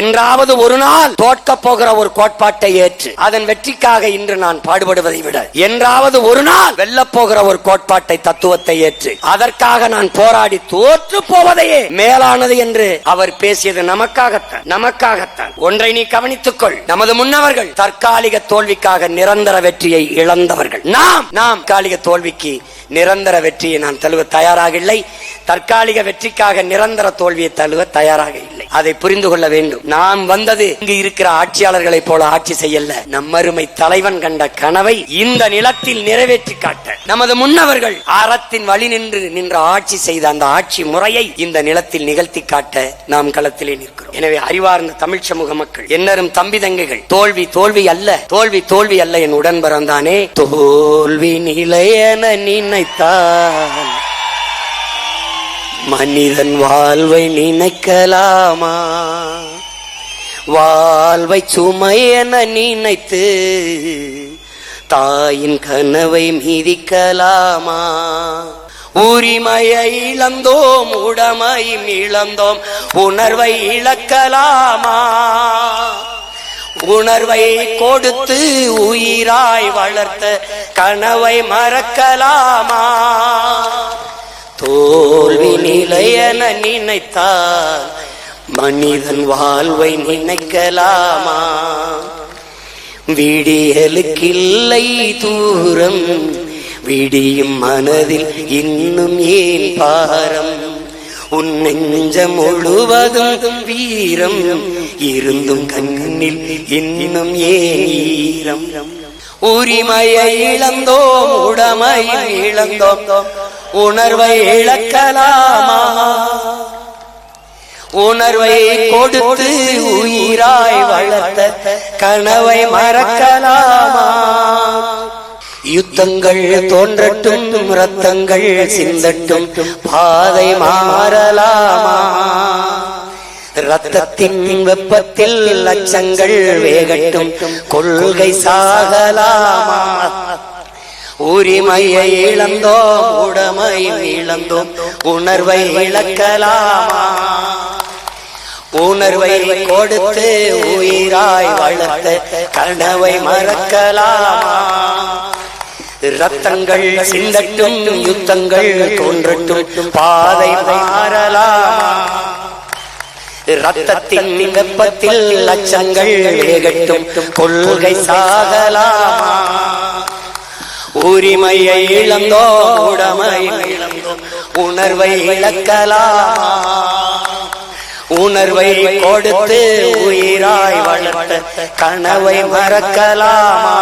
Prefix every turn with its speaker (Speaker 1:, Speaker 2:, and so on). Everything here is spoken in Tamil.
Speaker 1: என்றாவது ஒரு நாள் தோற்க போகிற ஒரு கோட்பாட்டை ஏற்று அதன் வெற்றிக்காக இன்று நான் பாடுபடுவதை விட என்றாவது ஒரு நாள் வெல்லப் போகிற ஒரு கோட்பாட்டை தத்துவத்தை ஏற்று அதற்காக நான் போராடி தோற்று போவதையே மேலானது என்று அவர் பேசியது நமக்காகத்தான் நமக்காகத்தான். ஒன்றை நீ கவனித்துக்கொள் நமது முன்னவர்கள் தற்காலிக தோல்விக்காக நிரந்தர வெற்றியை இழந்தவர்கள். நாம் நாம் தற்காலிக தோல்விக்கு நிரந்தர வெற்றியை நான் தழுவ தயாராக இல்லை. தற்காலிக வெற்றிக்காக நிரந்தர தோல்வியை தழுவ தயாராக இல்லை. அதை புரிந்து கொள்ள வேண்டும். நாம் வந்தது இங்கு இருக்கிற ஆட்சியாளர்களைப் போல ஆட்சி செய்யல நம்மருமை தலைவன் கண்ட கனவை இந்த நிலத்தில் நிறைவேற்றி காட்ட. நமது முன்னவர்கள் அறத்தின் வழி நின்று நின்ற ஆட்சி செய்த அந்த ஆட்சி முறையை இந்த நிலத்தில் நிகழ்த்தி காட்ட நாம் களத்திலே நிற்கிறோம். எனவே அறிவார்ந்த தமிழ் சமூக மக்கள் என்னரும் தம்பி தங்கைகள் தோல்வி தோல்வி அல்ல தோல்வி தோல்வி அல்ல என் உடன் பிறந்தானே தோல்வி நிலையென நினைத்தான் மனிதன் வாழ்வை நினைக்கலாமா? வாழ்வை சுமையென நினைத்து தாயின் கனவை மீதிக்கலாமா? உரிமையை இழந்தோம் உடமையும் இழந்தோம் உணர்வை இழக்கலாமா? உணர்வை கொடுத்து உயிராய் வளர்த்த கனவை மறக்கலாமா? தோல்வி நிலையன நினைத்தால் மனிதன் வாழ்வை நினைக்கலாமா? விடியலுக்கில்லை தூரம் விடியும் மனதில் இன்னும் ஏன் பாரம்? உன் நெஞ்சம் முழுவதும் வீரம் இருந்தும் கண்ணில் இன்னும் ஏன் ஈரம்? உரிமையை இழந்தோம் உடமையை இழந்தோம் உணர்வை இழக்கலாமா? உணர்வை கொடுத்து உயிராய் வளர்த்த கனவை மறக்கலாமா? யுத்தங்கள் தோன்றட்டும் ரத்தங்கள் சிந்தட்டும் பாதை மாறலாமா? ரத்தத்தின் வெப்பத்தில் லட்சங்கள் வேகட்டும் கொள்கை சாகலாமா? உரிமையை இழந்தோம் உடமை இழந்தோம். உணர்வை இழக்கலாமா? உணர்வை கொடுத்து உயிராய் வளர்த்த கனவை மறக்கலாமா? ரத்தங்கள் சிந்தட்டும் யுத்தங்கள் தோன்றட்டும் பாதை மாறலாமா? ரத்தத்தின் வெப்பத்தில் லட்சங்கள் வேகட்டும் கொள்கை சாகலாமா? உரிமையை இழந்தோ உடமை இழந்தோம் உணர்வை இழக்கலாமா. உணர்வை கொடுத்து உயிராய் வளர்த்த கனவை மறக்கலாமா.